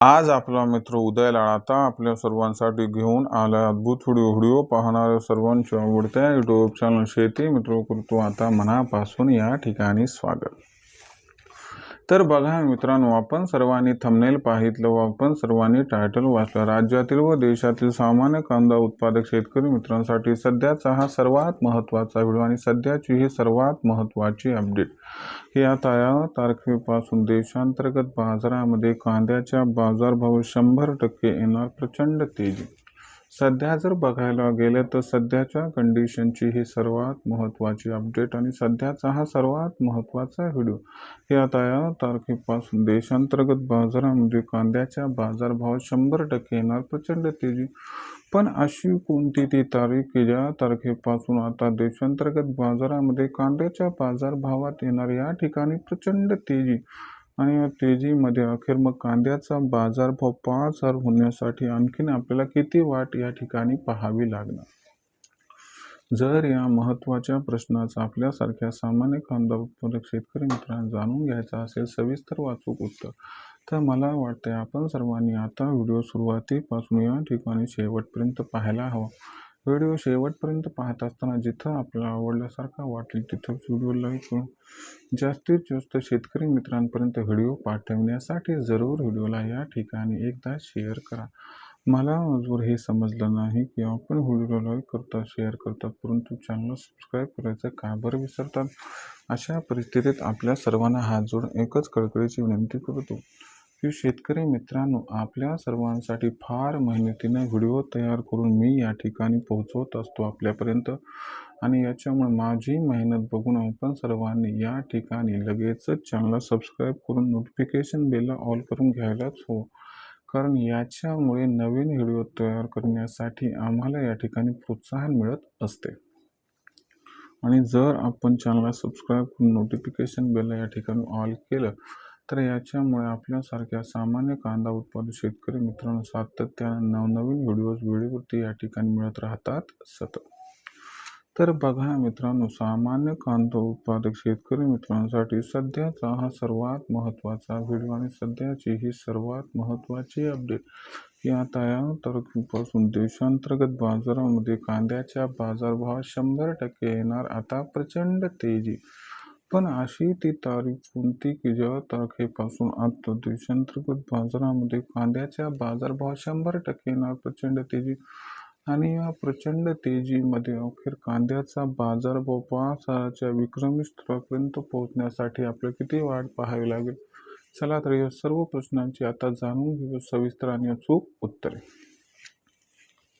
आज आपला मित्र उदय लाळाता आपल्या सर्वांसाठी घेऊन आला अद्भुत व्हिडिओ. व्हिडिओ पाहणाऱ्या सर्वांच्या आवडत्या युट्यूब चॅनल शेती मित्र करतो आता मनापासून या ठिकाणी स्वागत. तर बघा मित्रांनो आपण सर्वांनी थंबनेल पाहितलं व आपण सर्वांनी टायटल वाचलं. राज्यातील व देशातील सामान्य कांदा उत्पादक शेतकरी मित्रांसाठी सध्याचा हा सर्वात महत्त्वाचा व्हिडिओ आणि सध्याची ही सर्वात महत्त्वाची अपडेट ही आता या तारखेपासून देशांतर्गत बाजारामध्ये कांद्याच्या बाजारभाव शंभर टक्के येणार प्रचंड तेजी. सध्या जर बघायला गेलं तर सध्याच्या कंडिशनची ही सर्वात महत्त्वाची अपडेट आणि सध्याचा हा सर्वात महत्त्वाचा व्हिडिओ हे आता या तारखेपासून देशांतर्गत बाजारामध्ये म्हणजे कांद्याच्या बाजारभाव शंभर टक्के येणार प्रचंड तेजी. पण अशी कोणती ती तारीख की ज्या तारखेपासून आता देशांतर्गत बाजारामध्ये कांद्याच्या बाजारभावात येणार या ठिकाणी प्रचंड तेजी. आणि या तेजीमध्ये अखेर मग कांद्याचा बाजारभाव पाच हजार होण्यासाठी आणखीन आपल्याला किती वाट या ठिकाणी पाहावी लागणार? जर या महत्त्वाच्या प्रश्नाचा आपल्यासारख्या सामान्य कांदा उत्पादक शेतकरी मित्रांना जाणून घ्यायचा असेल सविस्तर वाचूक उत्तर तर मला वाटते आपण सर्वांनी आता व्हिडिओ सुरुवातीपासून या ठिकाणी शेवटपर्यंत पाहायला हवा. व्हिडिओ शेवटपर्यंत पाहत असताना जिथं आपला आवडल्यासारखा वाटेल तिथंच व्हिडिओ लाईक करून जास्तीत जास्त शेतकरी मित्रांपर्यंत व्हिडिओ पाठवण्यासाठी जरूर व्हिडिओला या ठिकाणी एकदा शेअर करा. मला अजून हे समजलं नाही की आपण व्हिडिओ लाईक करता शेअर करतात परंतु चॅनल सबस्क्राईब करायचं का बरं विसरतात? अशा परिस्थितीत आपल्या सर्वांना हात जोडून एकच कळकळीची विनंती करतो. की शेतकरी मित्रांनो आपल्या सर्वांसाठी फार मेहनतीनं व्हिडिओ तयार करून मी या ठिकाणी पोहोचवत असतो आपल्यापर्यंत. आणि याच्यामुळे माझी मेहनत बघून आपण सर्वांनी या ठिकाणी लगेचच चॅनलला सबस्क्राईब करून नोटिफिकेशन बेलला ऑल करून घ्यायलाच हो. कारण याच्यामुळे नवीन व्हिडिओ तयार करण्यासाठी आम्हाला या ठिकाणी प्रोत्साहन मिळत असते. आणि जर आपण चॅनलला सबस्क्राईब करून नोटिफिकेशन बेलला या ठिकाणी ऑल केलं तर याच्यामुळे आपल्यासारख्या सामान्य कांदा उत्पादक शेतकरी मित्रांनो सातत्यानं नवनवीन व्हिडिओज वेळेवरती या ठिकाणी मिळत राहतात. सतत. तर बघा मित्रांनो सामान्य कांदा उत्पादक शेतकरी मित्रांसाठी सध्याचा हा सर्वात महत्त्वाचा व्हिडिओ आणि सध्याची ही सर्वात महत्त्वाची अपडेट. या तारखेपासून देशांतर्गत बाजारामध्ये कांद्याच्या बाजारभावात शंभर टक्के येणार आता प्रचंड तेजी. पण अशी ती तारीख कोणती की ज्या तारखेपासून आता देशांतर्गत बाजारामध्ये कांद्याच्या बाजारभाव शंभर टक्के येणार प्रचंड तेजी आणि या प्रचंड तेजीमध्ये अखेर कांद्याचा बाजारभाव पाच हजाराच्या विक्रमी स्तरापर्यंत पोहोचण्यासाठी आपल्याला किती वाढ पाहावी लागेल? चला तर या सर्व प्रश्नांची आता जाणून घेऊ सविस्तर आणि अचूक उत्तरे.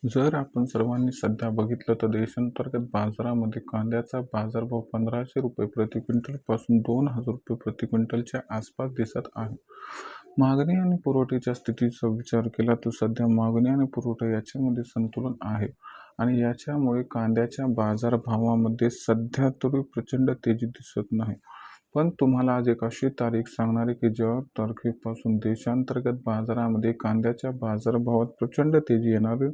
जर आपण सर्वांनी सध्या बघितलं तर देशांतर्गत बाजारामध्ये कांद्याचा बाजारभाव पंधराशे रुपये प्रति क्विंटलपासून दोन हजार रुपये प्रति क्विंटलच्या आसपास दिसत आहे. मागणी आणि पुरवठ्याच्या स्थितीचा विचार केला तर सध्या मागणी आणि पुरवठा याच्यामध्ये संतुलन आहे आणि याच्यामुळे कांद्याच्या बाजारभावामध्ये सध्या तरी प्रचंड तेजी दिसत नाही. पण तुम्हाला आज एक अशी तारीख सांगणार आहे की ज्या तारखेपासून देशांतर्गत बाजारामध्ये कांद्याच्या बाजारभावात प्रचंड तेजी येणार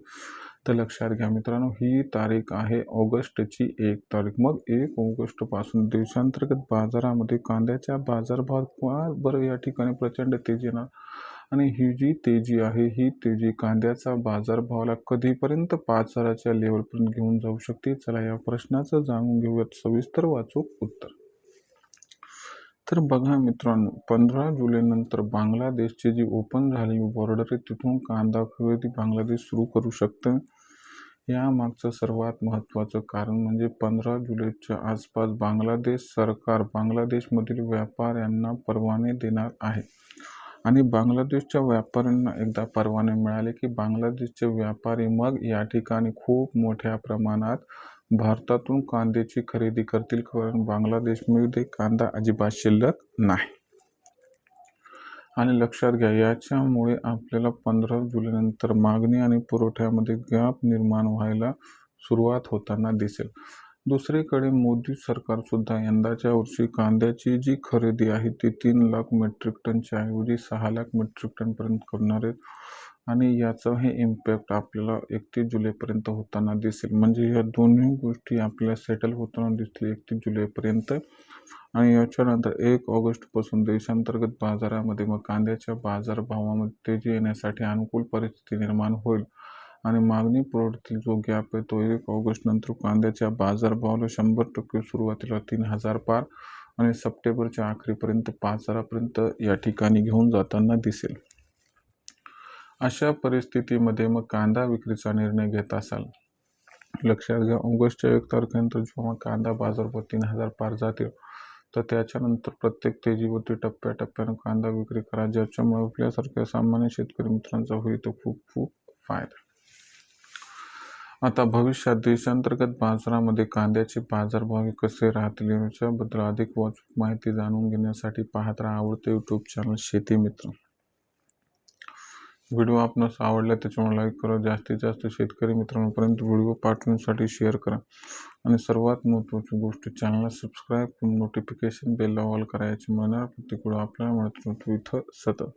तर लक्षात घ्या मित्रांनो ही तारीख आहे ऑगस्टची एक तारीख. मग एक ऑगस्टपासून देशांतर्गत बाजारामध्ये कांद्याच्या बाजारभावात बरं या ठिकाणी प्रचंड तेजी येणार. आणि ही जी तेजी आहे ही तेजी कांद्याचा बाजारभावाला कधीपर्यंत पाच हजाराच्या लेवलपर्यंत घेऊन जाऊ शकते? चला या प्रश्नाचं जाणून घेऊयात. सविस्तर वाचूक उत्तर. तर बघा मित्रांनो पंधरा जुलैनंतर बांगलादेशची जी ओपन झाली बॉर्डर आहे तिथून कांदा खरेदी बांगलादेश सुरू करू शकतं. यामागचं सर्वात महत्त्वाचं कारण म्हणजे पंधरा जुलैच्या आसपास बांगलादेश सरकार बांगलादेशमधील व्यापाऱ्यांना परवाने देणार आहे. आणि बांगलादेशच्या व्यापाऱ्यांना एकदा परवाने मिळाले की बांगलादेशचे व्यापारी मग या ठिकाणी खूप मोठ्या प्रमाणात भारतातून कांद्याची खरेदी करतील कारण बांगलादेशमध्ये कांदा अजिबात शिल्लक नाही. आणि लक्षात घ्या याच्यामुळे आपल्याला पंधरा जुलैनंतर मागणी आणि पुरवठ्यामध्ये गॅप निर्माण व्हायला सुरुवात होताना दिसेल. दुसरीकडे मोदी सरकारसुद्धा यंदाच्या वर्षी कांद्याची जी खरेदी आहे ती तीन लाख मेट्रिक टनच्या ऐवजी सहा लाख मेट्रिक टनपर्यंत करणार आहेत आणि याचं हे इम्पॅक्ट आपल्याला एकतीस जुलैपर्यंत होताना दिसेल. म्हणजे या दोन्ही गोष्टी आपल्याला सेटल होताना दिसतील एकतीस जुलैपर्यंत. आणि याच्यानंतर एक ऑगस्टपासून देशांतर्गत बाजारामध्ये मग कांद्याच्या बाजारभावामध्ये तेजी येण्यासाठी अनुकूल परिस्थिती निर्माण होईल आणि मागणी पुरवठ्यातील जो गॅप आहे तो एक ऑगस्टनंतर कांद्याच्या बाजारभावाला शंभर टक्के सुरुवातीला तीन हजार पार आणि सप्टेंबरच्या अखेरीपर्यंत पाच हजारापर्यंत या ठिकाणी घेऊन जाताना दिसेल. अशा परिस्थितीमध्ये मग कांदा विक्रीचा निर्णय घेत असाल. लक्षात घ्या ऑगस्टच्या एक तारखेनंतर जेव्हा कांदा बाजारभाव तीन हजार पार जातील तर त्याच्यानंतर प्रत्येक तेजीवरती टप्प्याटप्प्यानं कांदा विक्री करा. ज्याच्यामुळे आपल्यासारख्या सामान्य शेतकरी मित्रांचा होईल तो खूप खूप फायदा. आता भविष्यात देशांतर्गत बाजारामध्ये कांद्याचे बाजारभाव कसे राहतील याच्याबद्दल अधिक वाचूक माहिती जाणून घेण्यासाठी पाहत राहा आवडते यूट्यूब चॅनल शेती मित्र. व्हिडिओ आपणास आवडला त्याच्यामुळे लाईक करा. जास्तीत जास्त शेतकरी मित्रांपर्यंत व्हिडिओ पाठवण्यासाठी शेअर करा. आणि सर्वात महत्त्वाची गोष्ट चॅनलला सबस्क्राईब करून नोटिफिकेशन बेल ऑल करायची म्हणणार तिकडं आपल्याला मिळत इथं सतत.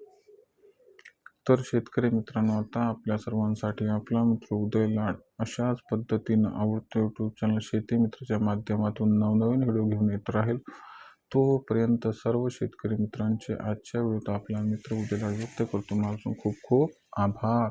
तर शेतकरी मित्रांनो आता आपल्या सर्वांसाठी आपला मित्र उदय लाड अशाच पद्धतीनं आवडतं यूट्यूब चॅनल शेती मित्रच्या माध्यमातून नवनवीन व्हिडिओ घेऊन येत राहील. तोपर्यंत सर्व शेतकरी मित्रांचे आजच्या वेळेत आपला मित्र उद्याला व्यक्त करतो. माझं खूप खूप आभार.